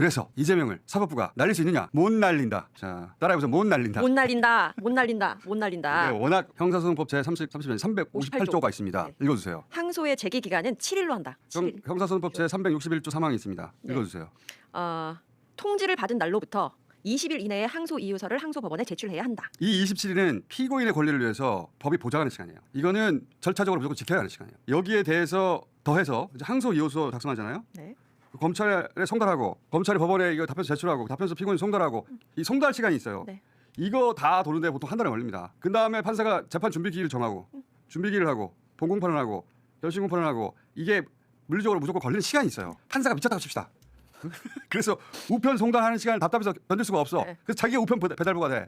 그래서 이재명을 사법부가 날릴 수 있느냐? 못 날린다. 자, 따라해보세요. 못 날린다. 못 날린다. 못 날린다. 못 날린다. 네, 워낙 형사소송법 제 30, 30년 358조가 있습니다. 네. 읽어주세요. 항소의 제기 기간은 7일로 한다. 형, 7일. 형사소송법 제 361조 사망이 있습니다. 네. 읽어주세요. 어, 통지를 받은 날로부터 20일 이내에 항소 이유서를 항소 법원에 제출해야 한다. 이 27일은 피고인의 권리를 위해서 법이 보장하는 시간이에요. 이거는 절차적으로 무조건 지켜야 하는 시간이에요. 여기에 대해서 더해서 이제 항소 이호서 작성하잖아요. 네. 검찰에 송달하고 검찰이 법원에 이거 답변서 제출하고 답변서 피고인 송달하고 이 송달 시간이 있어요. 네. 이거 다 도는데 보통 한 달이 걸립니다. 그 다음에 판사가 재판 준비 기일을 정하고 준비 기일을 하고 본공판을 하고 열심 공판을 하고 이게 물리적으로 무조건 걸리는 시간이 있어요. 판사가 미쳤다고 칩시다. 그래서 우편 송달하는 시간을 답답해서 견딜 수가 없어. 네. 그래서 자기가 우편 배달- 배달부가 돼.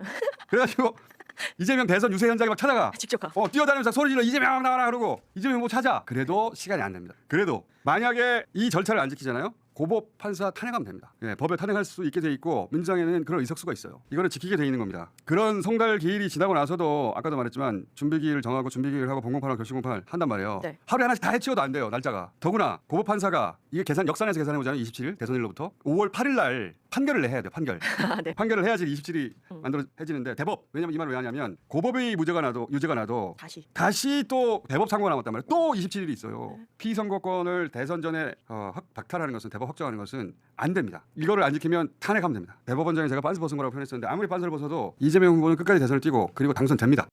그래가지고 이재명 대선 유세 현장에 막 찾아가. 직접 가. 어 뛰어다니면서 소리 질러 이재명 나와라 그러고 이재명 뭐 찾아. 그래도 시간이 안 됩니다. 그래도 만약에 이 절차를 안 지키잖아요. 고법 판사 탄핵하면 됩니다. 예, 법에 탄핵할 수 있게 돼 있고 민주당에는 그런 의석수가 있어요. 이거는 지키게 돼 있는 겁니다. 그런 송달 기일이 지나고 나서도 아까도 말했지만 준비 기일 정하고 준비 기일 하고 본공판하고 결심 공판을 한단 말이에요. 네. 하루에 하나씩 다 해치워도 안 돼요 날짜가. 더구나 고법 판사가 이게 계산 역산해서 계산해 보잖아요. 27일 대선일로부터 5월 8일 날 판결을 내야 돼요. 판결. 아, 네. 판결을 해야지 27일이 만들어지는데 대법 왜냐면 이 말을 왜 하냐면 고법의 무죄가 나도 유죄가 나도 다시. 다시 또 대법 상고가 남았단 말이에요. 또 27일이 있어요. 피선거권을 대선 전에 어, 확- 박탈하는 것은 대법 확정하는 것은 안 됩니다. 이거를 안 지키면 탄핵하면 됩니다. 대법원장이 제가 빤스 벗은 거라고 표현했었는데 아무리 빤스를 벗어도 이재명 후보는 끝까지 대선을 뛰고 그리고 당선됩니다.